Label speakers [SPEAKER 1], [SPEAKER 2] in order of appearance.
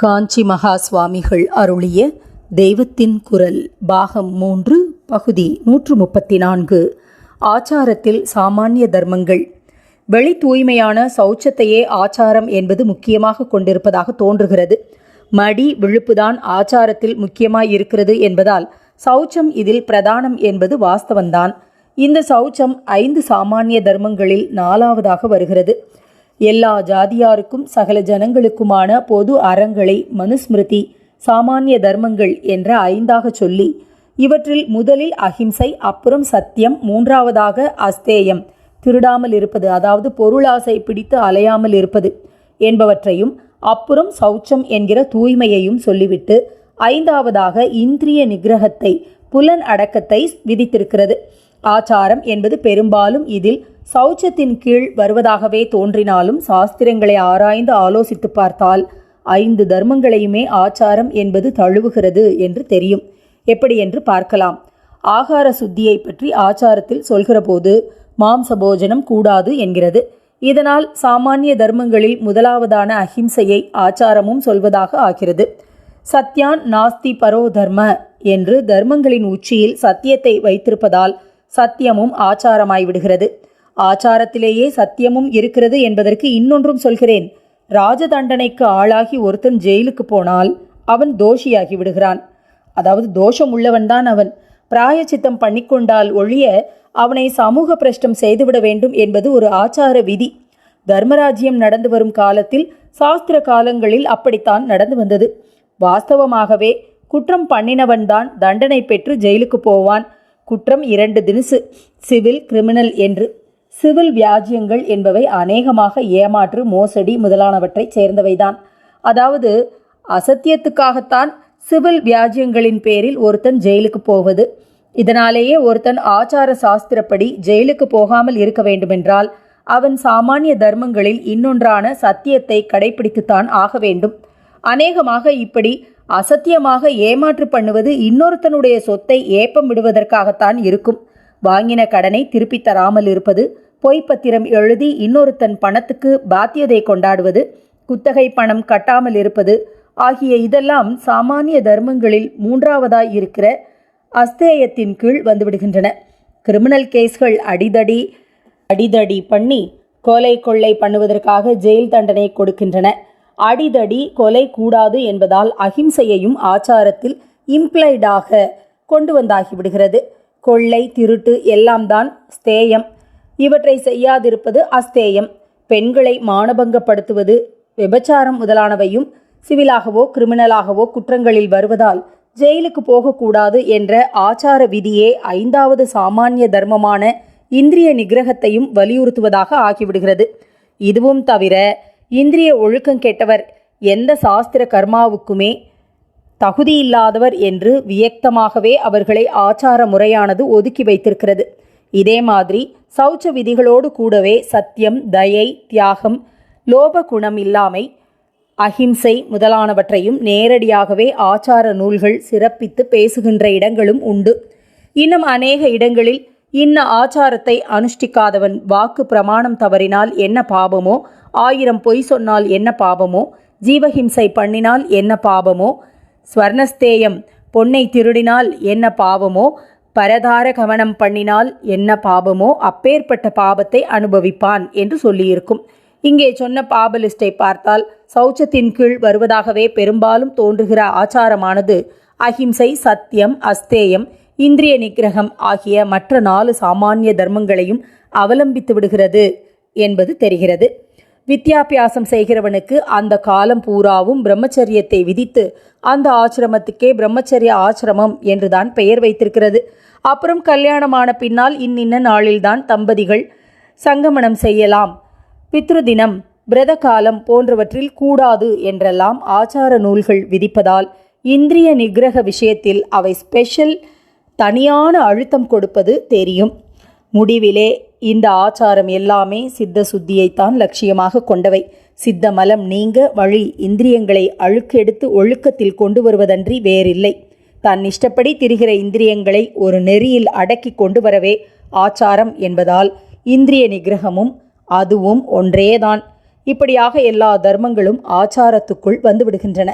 [SPEAKER 1] காஞ்சி மகா சுவாமிகள் அருளிய தெய்வத்தின் குரல் பாகம் மூன்று பகுதி நூற்று முப்பத்தி நான்கு ஆச்சாரத்தில் சாமானிய தர்மங்கள். வெளி தூய்மையான சௌச்சத்தையே ஆச்சாரம் என்பது முக்கியமாக கொண்டிருப்பதாக தோன்றுகிறது. மடி விழுப்புதான் ஆச்சாரத்தில் முக்கியமாய் இருக்கிறது என்பதால் சௌச்சம் இதில் பிரதானம் என்பது வாஸ்தவன்தான் இந்த சௌச்சம் ஐந்து சாமானிய தர்மங்களில் நாலாவதாக வருகிறது. எல்லா ஜாதியாருக்கும் சகல ஜனங்களுக்குமான பொது அறங்களை மனுஸ்மிருதி சாமானிய தர்மங்கள் என்ற ஐந்தாக சொல்லி இவற்றில் முதலில் அஹிம்சை அப்புறம் சத்தியம் மூன்றாவதாக அஸ்தேயம். திருடாமல் இருப்பது அதாவது பொருளாசை பிடித்து அலையாமல் இருப்பது என்பவற்றையும் அப்புறம் சௌச்சம் என்கிற தூய்மையையும் சொல்லிவிட்டு ஐந்தாவதாக இந்திரிய நிகிரகத்தை புலன் அடக்கத்தை விதித்திருக்கிறது. ஆச்சாரம் என்பது பெரும்பாலும் இதில் சௌச்சத்தின் கீழ் வருவதாகவே தோன்றினாலும் சாஸ்திரங்களை ஆராய்ந்து ஆலோசித்து பார்த்தால் ஐந்து தர்மங்களையுமே ஆச்சாரம் என்பது தழுவுகிறது என்று தெரியும். எப்படி என்று பார்க்கலாம். ஆகார சுத்தியை பற்றி ஆச்சாரத்தில் சொல்கிறபோது மாம்ச போஜனம் கூடாது என்கிறது. இதனால் சாமானிய தர்மங்களில் முதலாவதான அஹிம்சையை ஆச்சாரமும் சொல்வதாக ஆகிறது. சத்யான் நாஸ்தி பரோ தர்ம என்று தர்மங்களின் உச்சியில் சத்தியத்தை வைத்திருப்பதால் சத்தியமும் ஆச்சாரமாய் விடுகிறது. ஆச்சாரத்திலேயே சத்தியமும் இருக்கிறது என்பதற்கு இன்னொன்றும் சொல்கிறேன். ராஜதண்டனைக்கு ஆளாகி ஒருத்தன் ஜெயிலுக்கு போனால் அவன் தோஷியாகி விடுகிறான். அதாவது தோஷம் உள்ளவன்தான் அவன். பிராயச்சித்தம் பண்ணிக்கொண்டால் ஒழிய அவனை சமூக பிரஷ்டம் செய்துவிட வேண்டும் என்பது ஒரு ஆச்சார விதி. தர்மராஜ்யம் நடந்து வரும் காலத்தில் சாஸ்திர காலங்களில் அப்படித்தான் நடந்து வந்தது. வாஸ்தவமாகவே குற்றம் பண்ணினவன்தான் தண்டனை பெற்று ஜெயிலுக்கு போவான். குற்றம் இரண்டு தினசு. சிவில் கிரிமினல் என்று. சிவில் வியாஜ்யங்கள் என்பவை அநேகமாக ஏமாற்று மோசடி முதலானவற்றைச் சேர்ந்தவைதான். அதாவது அசத்தியத்துக்காகத்தான் சிவில் வியாஜ்யங்களின் பேரில் ஒருத்தன் ஜெயிலுக்கு போவது. இதனாலேயே ஒருத்தன் ஆச்சார சாஸ்திரப்படி ஜெயிலுக்கு போகாமல் இருக்க வேண்டுமென்றால் அவன் சாமானிய தர்மங்களில் இன்னொன்றான சத்தியத்தை கடைபிடித்துத்தான் ஆக வேண்டும். அநேகமாக இப்படி அசத்தியமாக ஏமாற்று பண்ணுவது இன்னொருத்தனுடைய சொத்தை ஏப்பம் விடுவதற்காகத்தான் இருக்கும். வாங்கின கடனை திருப்பித் தராமல் இருப்பது பொய்ப்பத்திரம் எழுதி இன்னொருத்தன் பணத்துக்கு பாத்தியதை கொண்டாடுவது குத்தகை பணம் கட்டாமல் இருப்பது ஆகிய இதெல்லாம் சாமானிய தர்மங்களில் மூன்றாவதாய் இருக்கிற அஸ்தேயத்தின் கீழ் வந்துவிடுகின்றன. கிரிமினல் கேஸ்கள் அடிதடி அடிதடி பண்ணி கொலை கொள்ளை பண்ணுவதற்காக ஜெயில் தண்டனை கொடுக்கின்றன. அடிதடி கொலை கூடாது என்பதால் அகிம்சையையும் ஆச்சாரத்தில் இம்ப்ளைடாக கொண்டு வந்தாகிவிடுகிறது. கொள்ளை திருட்டு எல்லாம் தான் ஸ்தேயம். இவற்றை செய்யாதிருப்பது அஸ்தேயம். பெண்களை மானபங்கப்படுத்துவது விபச்சாரம் முதலானவையும் சிவிலாகவோ கிரிமினலாகவோ குற்றங்களில் வருவதால் ஜெயிலுக்கு போகக்கூடாது என்ற ஆச்சார விதியே ஐந்தாவது சாமானிய தர்மமான இந்திரிய நிகிரகத்தையும் வலியுறுத்துவதாக ஆகிவிடுகிறது. இதுவும் தவிர இந்திரிய ஒழுக்கம் கெட்டவர் எந்த சாஸ்திர கர்மாவுக்குமே தகுதியில்லாதவர் என்று வியக்தமாகவே அவர்களை ஆச்சார முறையானது ஒதுக்கி வைத்திருக்கிறது. இதே மாதிரி சௌச்ச விதிகளோடு கூடவே சத்தியம் தயை தியாகம் லோப குணம் இல்லாமை அஹிம்சை முதலானவற்றையும் நேரடியாகவே ஆச்சார நூல்கள் சிறப்பித்து பேசுகின்ற இடங்களும் உண்டு. இன்னும் அநேக இடங்களில் இன்ன ஆச்சாரத்தை அனுஷ்டிக்காதவன் வாக்கு பிரமாணம் தவறினால் என்ன பாபமோ ஆயிரம் பொய் சொன்னால் என்ன பாபமோ? ஜீவஹிம்சை பண்ணினால் என்ன பாபமோ? ஸ்வர்ணஸ்தேயம் பொன்னை திருடினால் என்ன பாவமோ? பரதார கவனம் பண்ணினால் என்ன பாபமோ? அப்பேற்பட்ட பாபத்தை அனுபவிப்பான் என்று சொல்லியிருக்கும். இங்கே சொன்ன பாப லிஸ்டை பார்த்தால் சௌச்சத்தின் கீழ் வருவதாகவே பெரும்பாலும் தோன்றுகிற ஆச்சாரமானது அஹிம்சை சத்தியம் அஸ்தேயம் இந்திரிய நிகிரகம் ஆகிய மற்ற நாலு சாமானிய தர்மங்களையும் அவலம்பித்து விடுகிறது என்பது தெரிகிறது. வித்யாபியாசம் செய்கிறவனுக்கு அந்த காலம் பூராவும் பிரம்மச்சரியத்தை விதித்து அந்த ஆசிரமத்துக்கே பிரம்மச்சரிய ஆசிரமம் என்றுதான் பெயர் வைத்திருக்கிறது. அப்புறம் கல்யாணமான பின்னால் இன்னின்ன நாளில்தான் தம்பதிகள் சங்கமனம் செய்யலாம். பித்ரு தினம் பிரத காலம் போன்றவற்றில் கூடாது என்றெல்லாம் ஆச்சார நூல்கள் விதிப்பதால் இந்திரிய நிகிரக விஷயத்தில் அவை ஸ்பெஷல் தனியான அழுத்தம் கொடுப்பது தெரியும். முடிவிலே இந்த ஆச்சாரம் எல்லாமே சித்த சுத்தியைத்தான் லட்சியமாக கொண்டவை. சித்த மலம் நீங்க வழி இந்திரியங்களை அழுக்கெடுத்து ஒழுக்கத்தில் கொண்டு வருவதன்றி வேறில்லை. தன் இஷ்டப்படி திரிகிற இந்திரியங்களை ஒரு நெறியில் அடக்கி கொண்டு வரவே ஆச்சாரம் என்பதால் இந்திரிய நிகிரகமும் அதுவும் ஒன்றேதான். இப்படியாக எல்லா தர்மங்களும் ஆச்சாரத்துக்குள் வந்துவிடுகின்றன